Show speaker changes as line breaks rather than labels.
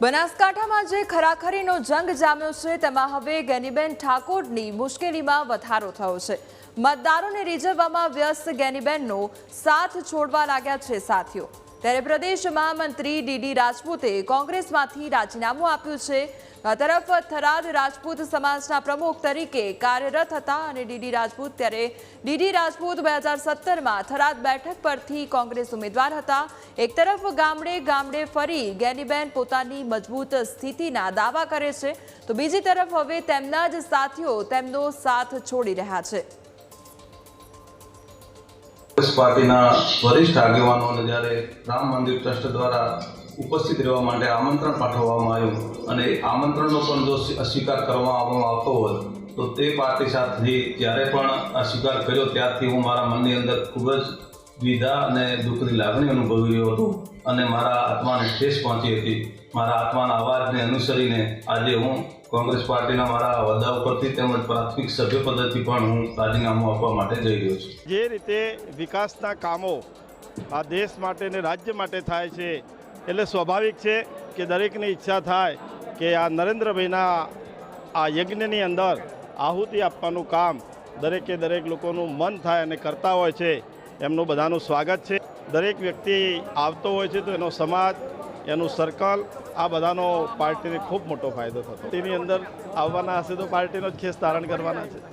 બનાસકાંઠામાં જે ખરાખરીનો જંગ જામ્યો છે, તેમાં હવે ગેનીબેન ઠાકોરની મુશ્કેલીમાં વધારો થયો છે. મતદારોને રીઝવવામાં વ્યસ્ત ગેનીબેનનો સાથ છોડવા લાગ્યા છે સાથીઓ. ત્યારે પ્રદેશ મહામંત્રી ડીડી રાજપૂતે કોંગ્રેસમાંથી રાજીનામું આપ્યું છે. આ તરફ થરાદ રાજપૂત સમાજના પ્રમુખ તરીકે કાર્યરત હતા અને ડીડી રાજપૂત ત્યારે ડીડી રાજપૂત બે હજાર સત્તરમાં થરાદ બેઠક પરથી કોંગ્રેસ ઉમેદવાર હતા. એક તરફ ગામડે ગામડે ફરી ગેનીબેન પોતાની મજબૂત સ્થિતિના દાવા કરે છે. તો બીજી તરફ હવે તેમના જ સાથીઓ તેમનો સાથ છોડી રહ્યા છે.
કોંગ્રેસ પાર્ટીના વરિષ્ઠ આગેવાનોને જ્યારે રામ મંદિર ટ્રસ્ટ દ્વારા ઉપસ્થિત રહેવા માટે આમંત્રણ પાઠવવામાં આવ્યું અને આમંત્રણનો પણ જો અસ્વીકાર કરવામાં આવતો હોય તો તે પાર્ટી સાથે જ્યારે પણ અસ્વીકાર કર્યો, ત્યારથી હું મારા મનની અંદર ખૂબ જ દ્વિધા અને દુઃખની લાગણી અનુભવી રહ્યો હતો અને મારા આત્માને ઠેસ પહોંચી હતી. મારા આત્માના અવાજને અનુસરીને આજે હું કોંગ્રેસ પાર્ટીના મારા હોદ્દા ઉપરથી તેમજ પ્રાથમિક સભ્ય પદેથી પણ હું રાજીનામું આપવા માટે જઈ રહ્યો છું.
જે રીતે વિકાસના કામો આ દેશ માટે ને રાજ્ય માટે થાય છે, એટલે સ્વાભાવિક છે કે દરેકની ઈચ્છા થાય કે આ નરેન્દ્રભાઈના આ યજ્ઞની અંદર આહુતિ આપવાનું કામ દરેકે દરેક લોકોનું મન થાય અને કરતા હોય છે, એમનું બધાનું સ્વાગત છે. દરેક વ્યક્તિ આવતો હોય છે તો એનો સમાજ એનું સર્કલ આ બધાનો પાર્ટીને ખૂબ મોટો ફાયદો થતો. તેની અંદર આવવાના હશે તો પાર્ટીનો જ ખેસ ધારણ કરવાના છે.